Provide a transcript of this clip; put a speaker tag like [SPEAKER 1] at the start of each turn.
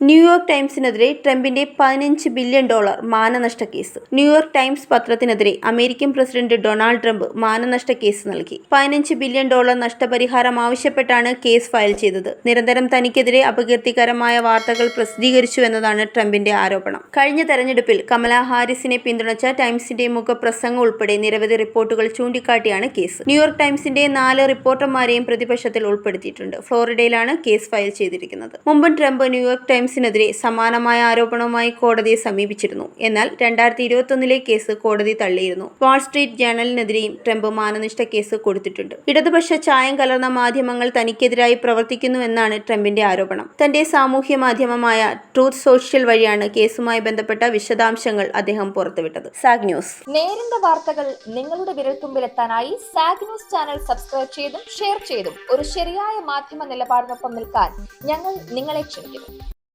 [SPEAKER 1] New York ടൈംസിനെതിരെ ട്രംപിന്റെ പതിനഞ്ച് ബില്യൺ ഡോളർ മാനനഷ്ട കേസ്. ന്യൂയോർക്ക് ടൈംസ് പത്രത്തിനെതിരെ അമേരിക്കൻ പ്രസിഡന്റ് ഡൊണാൾഡ് ട്രംപ് മാനനഷ്ട കേസ് നൽകി. പതിനഞ്ച് ബില്യൺ ഡോളർ നഷ്ടപരിഹാരം ആവശ്യപ്പെട്ടാണ് കേസ് ഫയൽ ചെയ്തത്. നിരന്തരം തനിക്കെതിരെ അപകീർത്തികരമായ വാർത്തകൾ പ്രസിദ്ധീകരിച്ചു എന്നതാണ് ട്രംപിന്റെ ആരോപണം. കഴിഞ്ഞ തെരഞ്ഞെടുപ്പിൽ കമല ഹാരിസിനെ പിന്തുണച്ച ടൈംസിന്റെ മുഖപ്രസംഗം ഉൾപ്പെടെ നിരവധി റിപ്പോർട്ടുകൾ ചൂണ്ടിക്കാട്ടിയാണ് കേസ്. ന്യൂയോർക്ക് ടൈംസിന്റെ നാല് റിപ്പോർട്ടർമാരെയും പ്രതിപക്ഷത്തിൽ ഉൾപ്പെടുത്തിയിട്ടുണ്ട്. ഫ്ലോറിഡയിലാണ് കേസ് ഫയൽ ചെയ്തിരിക്കുന്നത്. മുമ്പ് ട്രംപ് ന്യൂയോർക്ക് ടൈംസിനെതിരെ സമാനമായ ആരോപണവുമായി കോടതിയെ സമീപിച്ചിരുന്നു. എന്നാൽ രണ്ടായിരത്തി ഇരുപത്തൊന്നിലെ കേസ് കോടതി തള്ളിയിരുന്നു. വാൾ സ്ട്രീറ്റ് ജേണലിനെതിരെയും ട്രംപ് മാനനിഷ്ഠ കേസ് കൊടുത്തിട്ടുണ്ട്. ഇടതുപക്ഷ ചായം കലർന്ന മാധ്യമങ്ങൾ തനിക്കെതിരായി പ്രവർത്തിക്കുന്നുവെന്നാണ് ട്രംപിന്റെ ആരോപണം. തന്റെ സാമൂഹ്യ മാധ്യമമായ ട്രൂത്ത് സോഷ്യൽ വഴിയാണ് കേസുമായി ബന്ധപ്പെട്ട വിശദാംശങ്ങൾ അദ്ദേഹം പുറത്തുവിട്ടത്. സാഗ് ന്യൂസ്.
[SPEAKER 2] നേരിന്റെ വാർത്തകൾ നിങ്ങളുടെ വിരൽത്തുമ്പിലെത്താനായി സാഗ് ന്യൂസ് ചാനൽ സബ്സ്ക്രൈബ് ചെയ്തും ഷെയർ ചെയ്തും ഒരു ശരിയായ മാധ്യമ നിലപാടിനൊപ്പം നിൽക്കാൻ ഞങ്ങൾ നിങ്ങളെ ക്ഷണിക്കുന്നു.